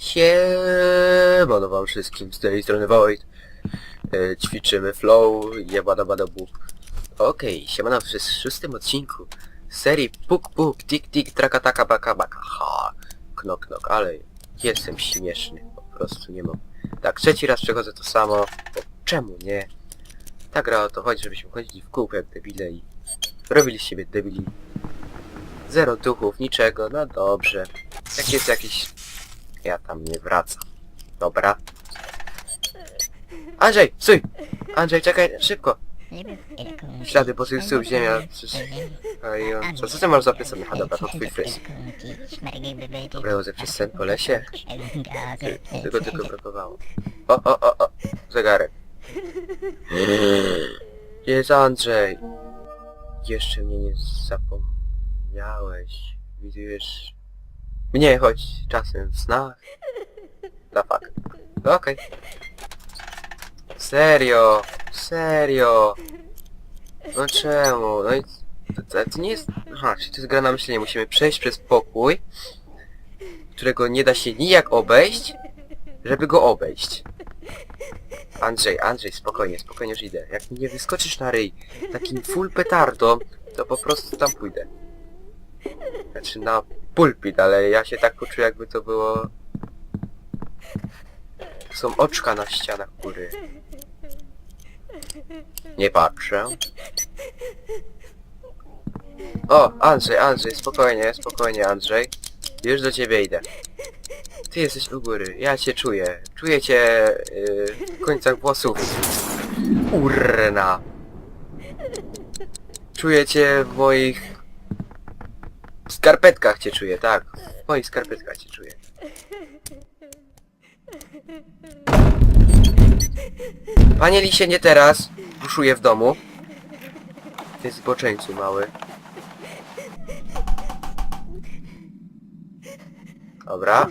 Siemano wam wszystkim, z tej strony Void. E, ćwiczymy flow, jebada bada bu. Okej, siemano w szóstym odcinku serii Puk Puk Tik Tik Traka Taka Baka Baka. Ha, knok knok, ale jestem śmieszny, po prostu nie mam. Tak, trzeci raz przechodzę to samo, bo czemu nie? Ta gra o to chodzi, żebyśmy chodzili w kółko jak debile i robili z siebie debili. Zero duchów, niczego, no dobrze. Jak jest jakiś ja tam nie wracam. Dobra. Andrzej, stój! Andrzej, czekaj, szybko! Ślady po tych stóp, ziemia, przecież... Ej, Co, co ty masz zapisane? A dobra, to twój fryz. Dobra, chodzę przez sen po lesie. Tego tylko brakowało. O, o, o, o! Zegarek. Jest Andrzej! Jeszcze mnie nie zapomniałeś. Widujesz... Mnie choć czasem w snach. Da fuck. Okej. Serio! Serio! No czemu? No i... To, to, to nie jest... Aha, czyli to jest gra na myślenie. Musimy przejść przez pokój, którego nie da się nijak obejść, żeby go obejść. Andrzej, Andrzej, spokojnie, spokojnie już idę. Jak nie wyskoczysz na ryj takim full petardą, to po prostu tam pójdę. Znaczy na pulpit, ale ja się tak poczuję jakby to było... Są oczka na ścianach góry. Nie patrzę. O, Andrzej, Andrzej, spokojnie, spokojnie, Andrzej. Już do ciebie idę. Ty jesteś u góry, ja cię czuję. Czuję cię yy, w końcach włosów. Urna. Czuję cię w moich... skarpetkach cię czuję, tak. W moich skarpetkach cię czuję. Panie Lisie, nie teraz. Buszuję w domu. Ty zboczeńcu mały. Dobra.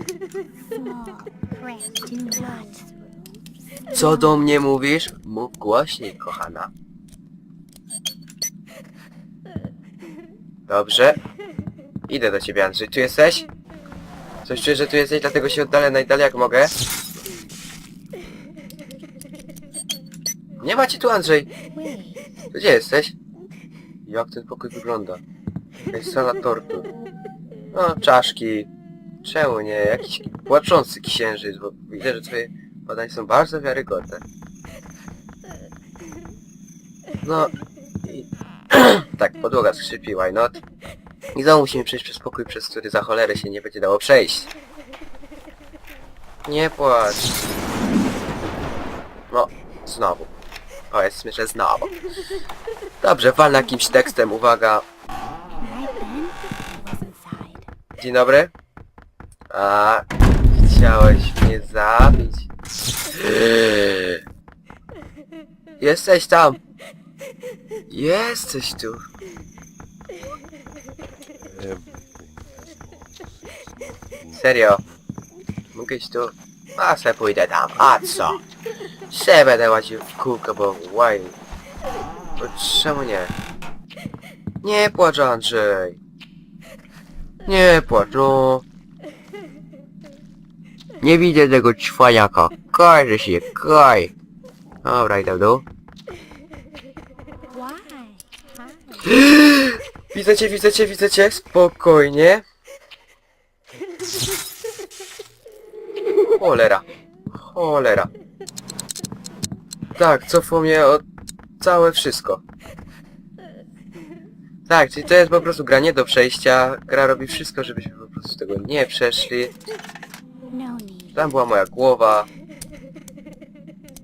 Co do mnie mówisz? Mów głośniej, kochana. Dobrze. Idę do ciebie, Andrzej. Tu jesteś? Coś czuję, że tu jesteś, dlatego się oddalę najdalej jak mogę. Nie macie tu, Andrzej. Gdzie jesteś? Jak ten pokój wygląda? Jakaś sala tortu. No, czaszki. Czemu nie? Jakiś płaczący księżyc, bo widzę, że twoje badania są bardzo wiarygodne. No i... tak, podłoga skrzypi, why not? I znowu musimy przejść przez pokój, przez który za cholerę się nie będzie dało przejść. Nie płacz. No, znowu. Powiedzmy, że znowu. Dobrze, walnę jakimś tekstem, uwaga. Dzień dobry. A, chciałeś mnie zabić. Jesteś tam. Jesteś tu. Serio. Mogę iść tu? A se pójdę tam. A co? Se będę łaził w kółko, bo why? Bo czemu nie? Nie płacz Andrzej. Nie płacz, no. Nie widzę tego ćwaniaka. Każe się, kaj. Dobra, idę w dół. Widzę cię, widzę cię, widzę cię. Spokojnie. Cholera. Cholera. Tak, cofło mnie o całe wszystko. Tak, czyli to jest po prostu gra nie do przejścia. Gra robi wszystko, żebyśmy po prostu tego nie przeszli. Tam była moja głowa.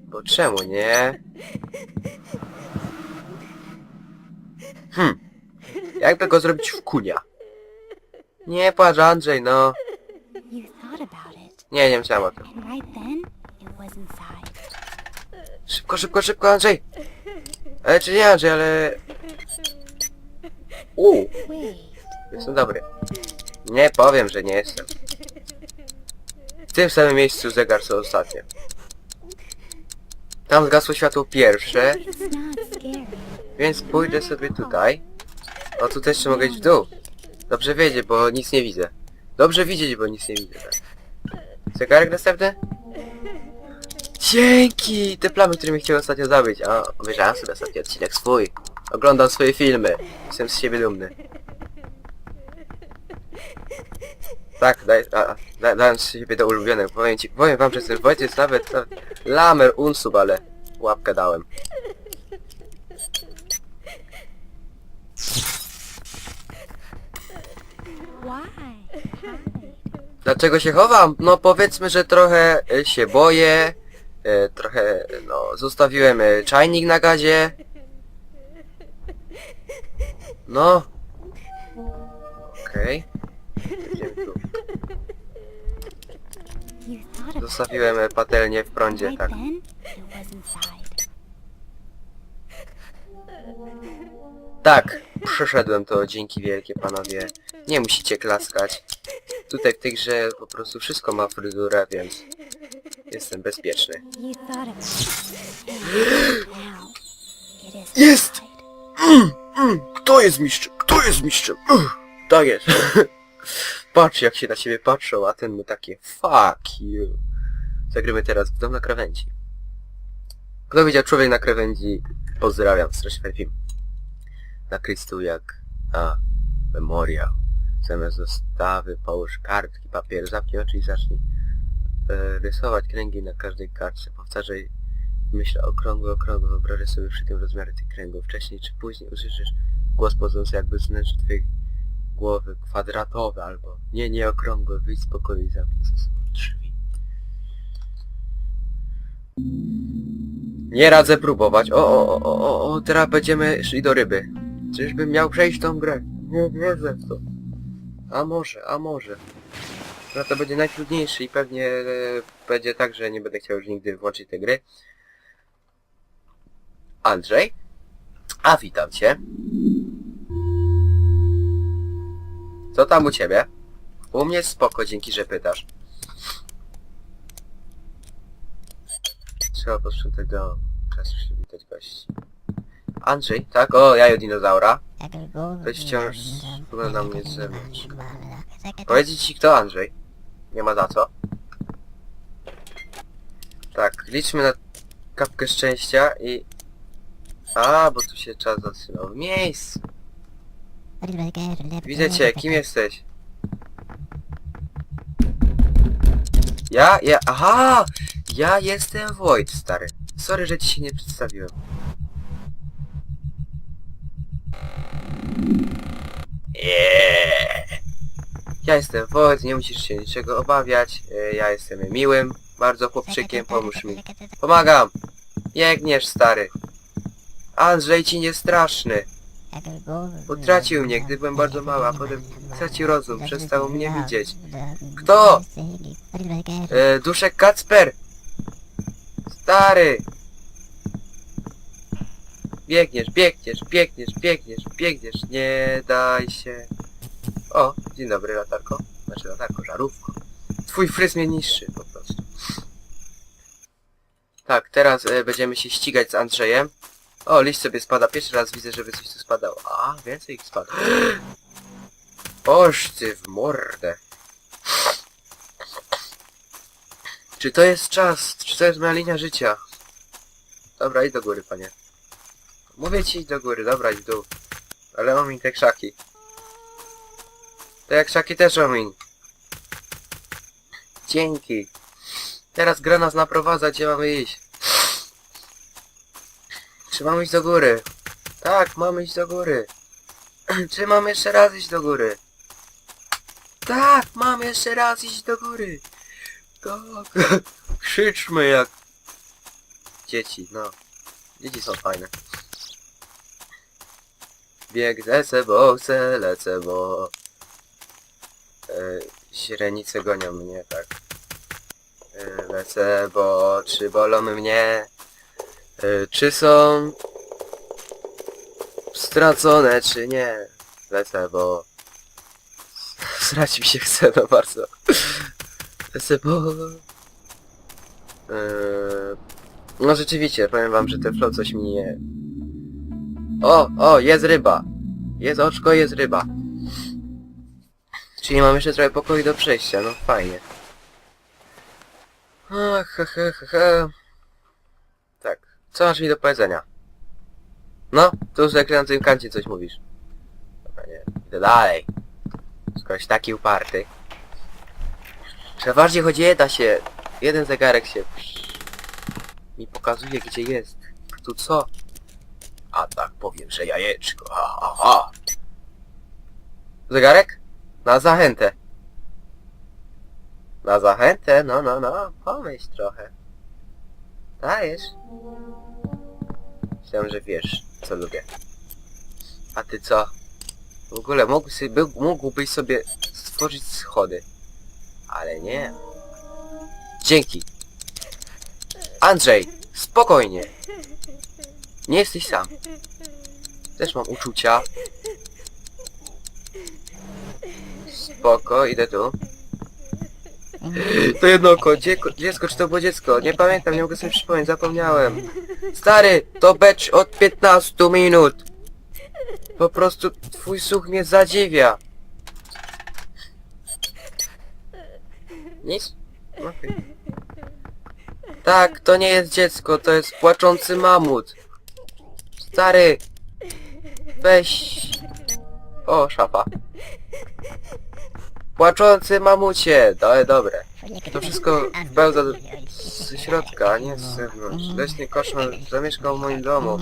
Bo czemu nie? Hmm. Jakby go zrobić w kunia? Nie płacz Andrzej, no. You thought about it, Nie, nie myślałem o tym. and right then, it was inside. Szybko, szybko, szybko, Andrzej! Ale czy nie Andrzej, ale... Uuu, Wait, jestem dobry. Nie powiem, że nie jestem. W tym samym miejscu zegar co ostatnio. Tam zgasło światło pierwsze, it's not scary. więc pójdę sobie tutaj. O, tu też mogę iść w dół. Dobrze wiedzieć, bo nic nie widzę. Dobrze widzieć, bo nic nie widzę. Tak. Zegarek następny? Dzięki! Te plamy, które mnie chciały ostatnio zabić. A, obejrzałem sobie ostatni odcinek swój. Oglądam swoje filmy. Jestem z siebie dumny. Tak, daj, a, da, dałem siebie do ulubionych. Powiem ci, powiem wam, że ten Wojciech nawet, nawet lamer unsub, ale łapkę dałem. Why? Dlaczego się chowam? No powiedzmy, że trochę e, się boję. e, Trochę, no, zostawiłem e, czajnik na gazie. No. Okej. Idziemy tu. You thought about Zostawiłem e, patelnię w it. prądzie, Right tak. then, it was inside. Tak, przeszedłem to, dzięki wielkie panowie. Nie musicie klaskać. Tutaj w tej grze po prostu wszystko ma fryzurę, więc jestem bezpieczny. Jest! kto jest mistrzem? Kto jest mistrzem? Tak jest. Patrz jak się na ciebie patrzą, a ten mu takie fuck you. Zagrymy teraz w dom na krawędzi. Kto widział człowiek na krawędzi? Pozdrawiam, strasznie fajny film. Na Krystu jak... A, memoriał. Zamiast dostawy połóż kartki, papier, zamknij oczy i zacznij e, rysować kręgi na każdej kartce. Powtarzaj Myślę okrągło, okrągło, wyobrażę sobie przy tym rozmiary tych kręgów. Wcześniej czy później usłyszysz głos pochodzący jakby z wnętrza twojej głowy, kwadratowy albo nie, nie okrągłe, wyjdź z pokoju i zamknij za sobą drzwi. Nie radzę próbować. O, o, o, o, o, teraz będziemy szli do ryby. Czyżbym miał przejść tą grę? Nie wierzę w to. A może, a może. No to będzie najtrudniejszy i pewnie e, będzie tak, że nie będę chciał już nigdy włączyć tej gry. Andrzej? A witam cię. Co tam u ciebie? U mnie spoko, dzięki, że pytasz. Trzeba posprzątać dom. Czas przywitać gości. Andrzej, tak? O, jajo dinozaura. Weź wciąż spogląda na mnie z zewnątrz. Powiedz ci kto Andrzej? Nie ma za co. Tak, liczmy na kapkę szczęścia i... A, bo tu się czas zatrzymał. W miejscu! Widzę cię, kim jesteś? Ja? Ja? Aha! Ja jestem Wojt, stary. Sorry, że ci się nie przedstawiłem. Ja jestem Wojt, nie musisz się niczego obawiać. E, Ja jestem miłym, bardzo chłopczykiem, pomóż mi. Pomagam! Biegniesz, stary. Andrzej ci nie straszny. Utracił mnie, gdy byłem bardzo mały, a potem stracił rozum, przestał mnie widzieć. Kto? E, duszek Kacper! Stary! Biegniesz, biegniesz, biegniesz, biegniesz, biegniesz, nie daj się. O, dzień dobry latarko. Znaczy latarko, żarówko. Twój fryz mnie niższy po prostu. Tak, teraz e, będziemy się ścigać z Andrzejem. O, liść sobie spada. Pierwszy raz widzę, żeby coś tu spadało. A, więcej ich spada. Oż ty w mordę. Czy to jest czas? Czy to jest moja linia życia? Dobra, idź do góry, panie. Mówię ci idź do góry, dobra, idź w dół. Ale omiń te krzaki. Te krzaki też omiń. Dzięki. Teraz gra nas naprowadza, gdzie mamy iść. Czy mamy iść do góry? Tak, mamy iść do góry. Czy mam jeszcze raz iść do góry? Tak, mam jeszcze raz iść do góry. Tak. Krzyczmy jak dzieci, no. Dzieci są fajne. Bieg lecę, bo chcę, lecę, bo... E, źrenice gonią mnie, tak. E, lecę, bo czy bolą mnie? E, czy są stracone, czy nie? Lecę, bo... Srać mi się chce, no bardzo. Lecę, bo... No rzeczywiście, powiem wam, że ten flow coś mi nie... O, o, jest ryba! Jest oczko, jest ryba. Czyli mam jeszcze trochę pokoju do przejścia, no fajnie. Ach, he, he, he. Tak, co masz mi do powiedzenia? No, tu już jak na tym kancie coś mówisz. Dobra, nie, idę dalej. Skoroś taki uparty. Przeważnie choć da się. Jeden zegarek się mi pokazuje gdzie jest. Tu co? A tak powiem, że jajeczko. Ha, ha, ha. Zegarek? Na zachętę. Na zachętę? No, no, no. Pomyśl trochę. Dajesz. Myślałem, że wiesz, co lubię. A ty co? W ogóle mógł sobie, mógłbyś sobie stworzyć schody. Ale nie. Dzięki. Andrzej, spokojnie. Nie jesteś sam. Też mam uczucia. Spoko, idę tu. To jedno oko, dziecko, dziecko, czy to było dziecko? Nie pamiętam, nie mogę sobie przypomnieć, zapomniałem. Stary, to becz od 15 minut. Po prostu twój słuch mnie zadziwia. Nic? Okej. Tak, to nie jest dziecko, to jest płaczący mamut. Stary! Weź... O, szafa. Płaczący mamucie! To dobre. To wszystko pełza z środka, a nie z zewnątrz. Leśny koszmar zamieszkał w moim domu.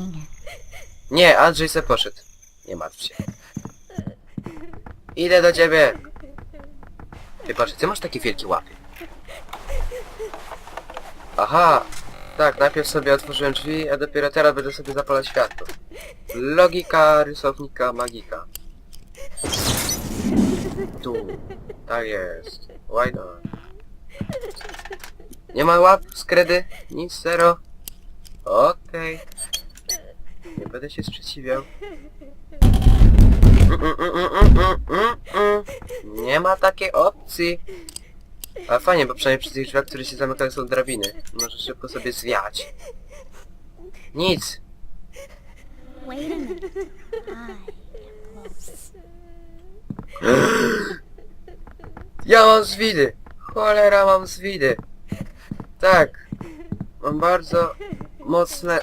Nie, Andrzej se poszedł. Nie martw się. Idę do ciebie! Ty patrz, ty masz takie wielkie łapy. Aha! Tak, najpierw sobie otworzyłem drzwi, a dopiero teraz będę sobie zapalać światło. Logika rysownika magika. Tu. Tak jest. Why not? Nie ma łap z kredy? Nic, zero? Okej. Nie będę się sprzeciwiał. Nie ma takiej opcji. Ale fajnie, bo przynajmniej przy tych drzwiach, które się zamykają są drabiny. Możesz szybko sobie zwiać. Nic. A. Ja mam zwidy! Cholera, mam zwidy! Tak. Mam bardzo mocne...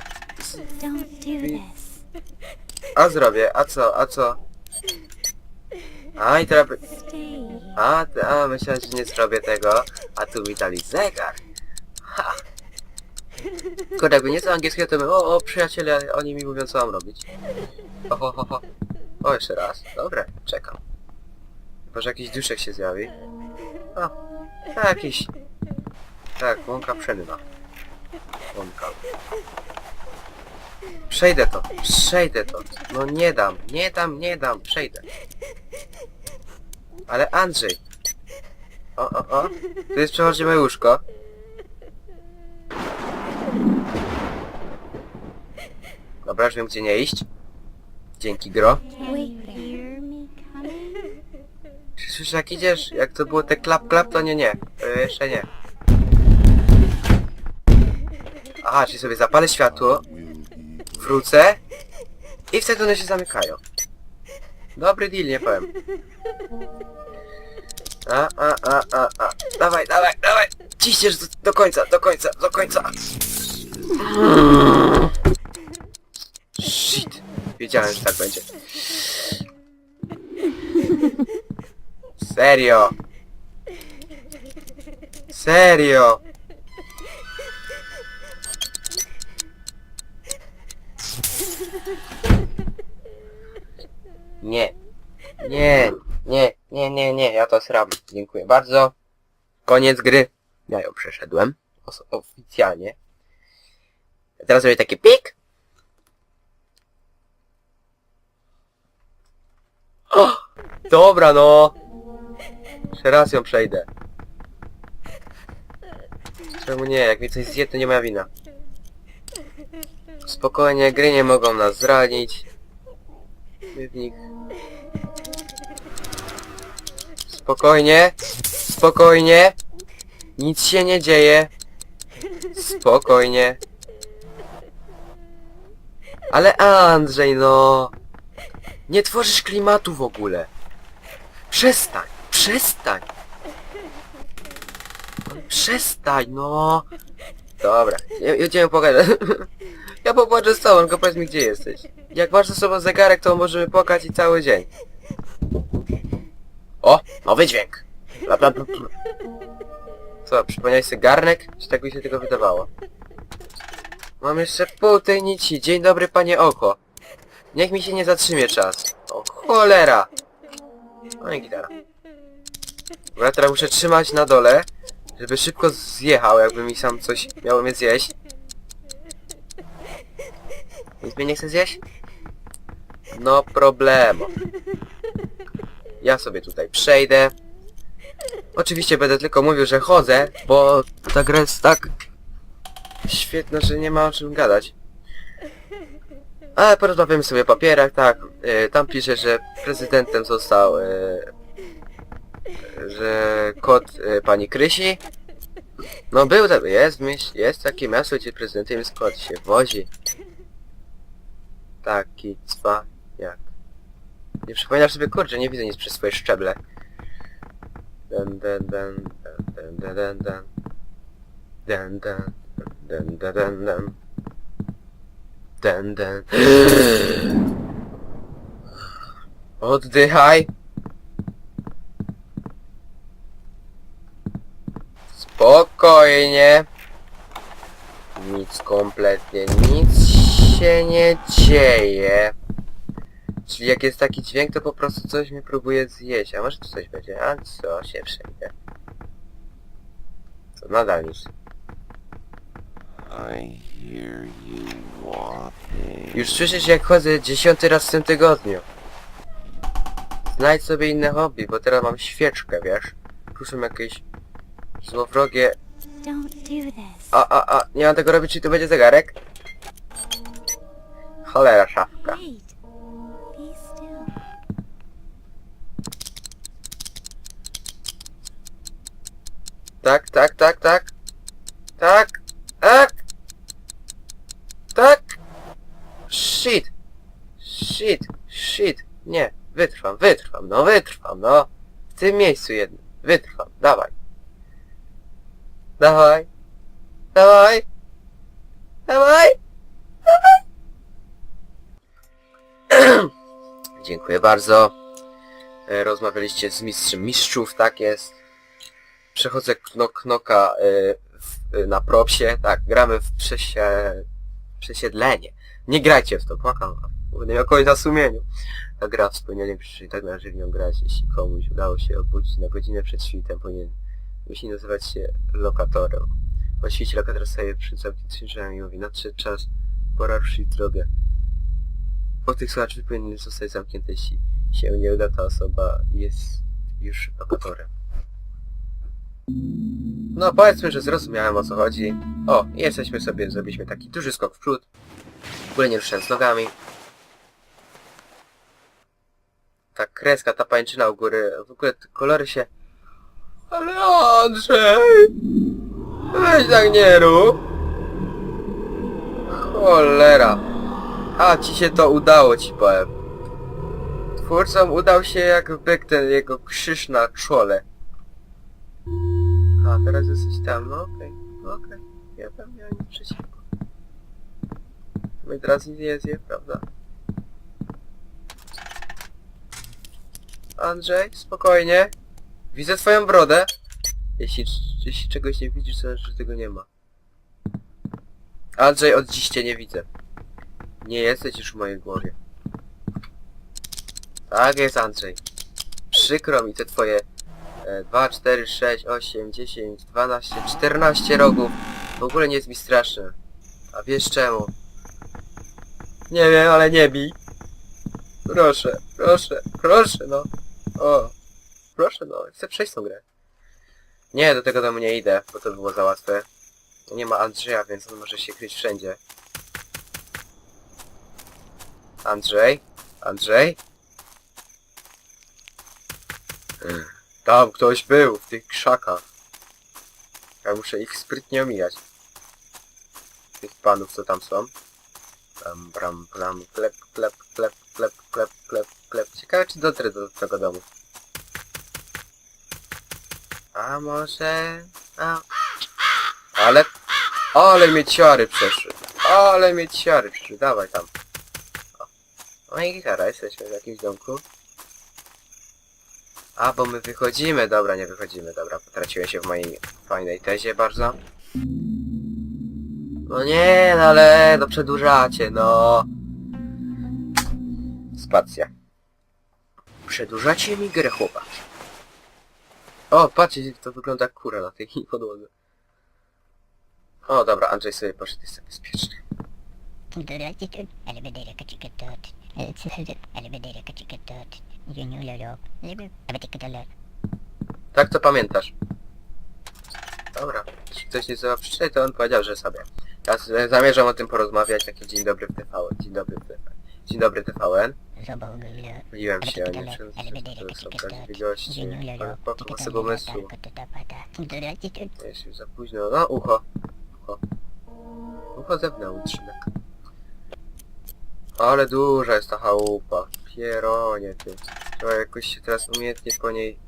A zrobię, a co, a co? A i teraz... A, a myślałem, że nie zrobię tego, a tu mi dali zegar. Ha! Kurde, jakby nie znał angielskiego, to bym, o, o, przyjaciele, oni mi mówią, co mam robić. Ho, ho, ho, ho. O, jeszcze raz. Dobra, czekam. Chyba, że jakiś duszek się zjawi. O, jakiś... Tak, łąka pszenna. Łąka. Przejdę to, przejdę to. No nie dam, nie dam, nie dam, przejdę. Ale Andrzej. O, o, o. Tu jest przechodzi moje łóżko. Dobra, już wiem gdzie nie iść. Dzięki gro. Czy słyszysz jak idziesz? Jak to było te klap klap, to nie, nie. To jeszcze nie. Aha, czyli sobie zapalę światło. Wrócę. I wtedy one się zamykają. Dobry deal, nie powiem. A, a, a, a, a. Dawaj, dawaj, dawaj. Ciśniesz do, do końca, do końca, do końca. Shit. Wiedziałem, że tak będzie. Serio. Serio. Nie. Nie, nie, nie, nie, nie, ja to sram. Dziękuję bardzo. Koniec gry. Ja ją przeszedłem. Oficjalnie. Teraz robię taki pik. O! Dobra, no. Jeszcze raz ją przejdę. Czemu nie? Jak mi coś zje, to nie moja wina. Spokojnie, gry nie mogą nas zranić. My w nich... Spokojnie, spokojnie. Nic się nie dzieje. Spokojnie. Ale Andrzej, no. Nie tworzysz klimatu w ogóle. Przestań, przestań. Przestań, no! Dobra, je- jedziemy pogadać. Ja popłaczę z tobą, tylko powiedz mi gdzie jesteś. Jak masz ze sobą zegarek, to możemy płakać i cały dzień. O, nowy dźwięk. Bla, bla, bla, bla. Co, przypomniałeś sobie garnek? Czy tak mi się tego wydawało? Mam jeszcze pół tej nici. Dzień dobry, panie oko. Niech mi się nie zatrzymie czas. O cholera! No i gitara. Dobra, teraz muszę trzymać na dole, żeby szybko zjechał, jakby mi sam coś miało mnie zjeść. Nic mnie nie chce zjeść? No problemu. Ja sobie tutaj przejdę. Oczywiście będę tylko mówił, że chodzę, bo ta gra jest tak świetna, że nie ma o czym gadać. Ale porozmawiamy sobie o papierach, tak. y, tam pisze, że prezydentem został y, że kot y, pani Krysi. No był, jest, myśl, jest takie miasto, gdzie prezydentem jest kot, się wozi. Taki cwa, jak. Nie przypominasz sobie, kurczę, nie widzę nic przez swoje szczeble. Den, den, den, den, den, den, den. Den, den, den, den, den, den. Den, den. Oddychaj. Spokojnie. Nic kompletnie, nic się nie dzieje. Czyli jak jest taki dźwięk, to po prostu coś mnie próbuje zjeść. A może tu coś będzie? A co się przejdzie? Co nadal nic. I hear you walking. Już słyszysz jak chodzę dziesiąty raz w tym tygodniu. Znajdź sobie inne hobby, bo teraz mam świeczkę, wiesz? Tu są jakieś złowrogie... Don't do this. A, a, a, nie mam tego robić, czy tu będzie zegarek? Cholera, szafka. Wait. Tak, tak, tak, tak. Tak, tak. Tak. Shit. Shit, shit. Nie, wytrwam, wytrwam, no wytrwam, no. W tym miejscu jednym. Wytrwam, dawaj. Dawaj. Dawaj. Dawaj. Dawaj. Dziękuję bardzo. E, Rozmawialiście z mistrzem mistrzów, tak jest. Przechodzę knok knoka y, y, na propsie. Tak, gramy w przesie... przesiedlenie. Nie grajcie w to, płakam. Będę miał kogoś na sumieniu. Ta gra w spełnianie krzyczy i tak należy w nią grać. Jeśli komuś udało się obudzić na godzinę przed świtem, powinien musi nazywać się lokatorem. Właściciel lokator staje przy zamkniętym drzwiami i mówi, nadszedł czas, pora ruszyć drogę. Po tych drzwi powinny zostać zamknięte, jeśli się nie uda, ta osoba jest już lokatorem. No powiedzmy, że zrozumiałem o co chodzi. O, jesteśmy sobie, zrobiliśmy taki duży skok w przód. W ogóle nie ruszając nogami. Ta kreska, ta pańczyna u góry, w ogóle te kolory się... Ale Andrzej! Weź tak nie rób! Cholera! A, ci się to udało, ci powiem. Twórcom udał się jak byk ten jego krzyż na czole. A, teraz jesteś tam, no okej, no okej. Ja tam miałem nic przeciwko. No i teraz nic nie zje, prawda? Andrzej, spokojnie. Widzę twoją brodę. Jeśli, jeśli czegoś nie widzisz, to znaczy, że tego nie ma. Andrzej, od dziś cię nie widzę. Nie jesteś już w mojej głowie. Tak jest, Andrzej. Przykro mi te twoje 2, 4, 6, 8, 10, 12, 14 rogów. W ogóle nie jest mi straszne. A wiesz czemu? Nie wiem, ale nie bij. Proszę, proszę, proszę, no. O, proszę, no. Chcę przejść tą grę. Nie, do tego domu nie idę, bo to było za łatwe. Nie ma Andrzeja, więc on może się kryć wszędzie. Andrzej? Andrzej? Tam ktoś był, w tych krzakach. Ja muszę ich sprytnie omijać. Tych panów, co tam są. Bram, bram, bram, klep, klep, klep, klep, klep, klep, klep. Ciekawe, czy dotrę do tego domu. A może... A. Ale... Ale mnie ciary przeszły. Ale mnie ciary przeszły. Dawaj tam. O. No i gitara, jesteśmy w jakimś domku. A, bo my wychodzimy. Dobra, nie wychodzimy. Dobra, potraciłem się w mojej fajnej tezie bardzo. No nie, no ale no przedłużacie, no. Spacja. Przedłużacie mi grę, chłopaki. O, patrzcie, jak to wygląda kura na tej podłodze. O, dobra, Andrzej sobie poszedł, jest bezpieczny. Tak to pamiętasz. Dobra, jeśli ktoś nie sobie przeczytać, to on powiedział, że sobie. Ja z- zamierzam o tym porozmawiać, taki dzień dobry w TVN. Dzień dobry w TVN. Dzień dobry TVN. Myliłem się, nie wiem, to są prawdziwi goście. Po waszego umysłu. Jest już za późno. No, ucho. Ucho. Ucho zewnętrzne. Ale duża jest ta chałupa. Pieronie ty. Trzeba jakoś się teraz umiejętnie po niej...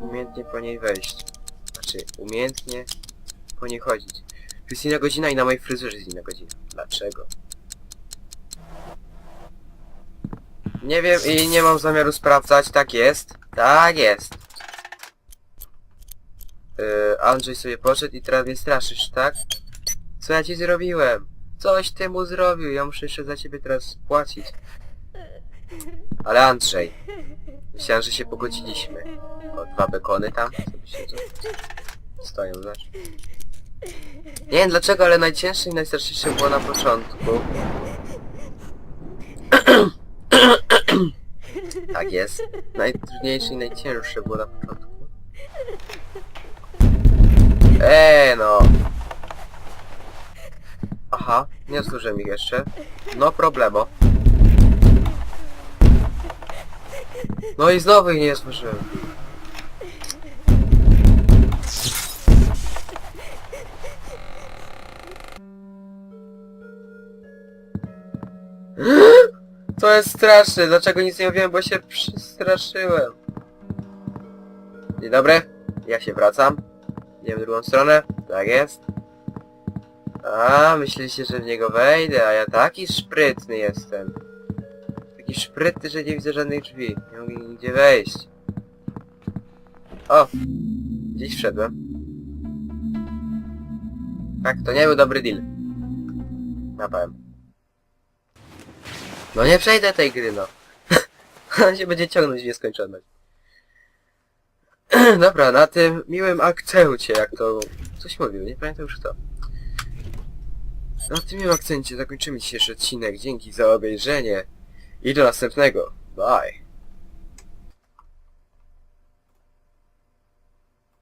Umiejętnie po niej wejść. Znaczy, umiejętnie po niej chodzić. Jest inna godzina i na mojej fryzurze jest inna godzina. Dlaczego? Nie wiem i nie mam zamiaru sprawdzać. Tak jest. Tak jest. Yy, Andrzej sobie poszedł i teraz mnie straszysz, tak? Co ja ci zrobiłem? Coś ty mu zrobił, ja muszę jeszcze za ciebie teraz płacić. Ale Andrzej, myślałem, że się pogodziliśmy. O, dwa bekony tam sobie siedzą. Stoją, znaczy. Nie wiem dlaczego, ale najcięższe i najstraszniejsze było na początku. tak jest. Najtrudniejsze i najcięższe było na początku. Eee no. Aha, nie zdążyłem ich jeszcze. No problemo. No i znowu ich nie zdążyłem. To jest straszne, dlaczego nic nie mówiłem, bo się przestraszyłem. Dzień dobry, ja się wracam. Idziemy w drugą stronę, tak jest. A, myślicie, że w niego wejdę, a ja taki szprytny jestem. Taki szprytny, że nie widzę żadnych drzwi. Nie mogę nigdzie wejść. O! Gdzieś wszedłem. Tak, to nie był dobry deal. Na pewno. No nie przejdę tej gry, no. On się będzie ciągnąć w nieskończoność. Dobra, na tym miłym akcencie, jak to... Coś mówił, nie pamiętam już kto. Na tym akcencie zakończymy dzisiejszy odcinek. Dzięki za obejrzenie i do następnego. Bye.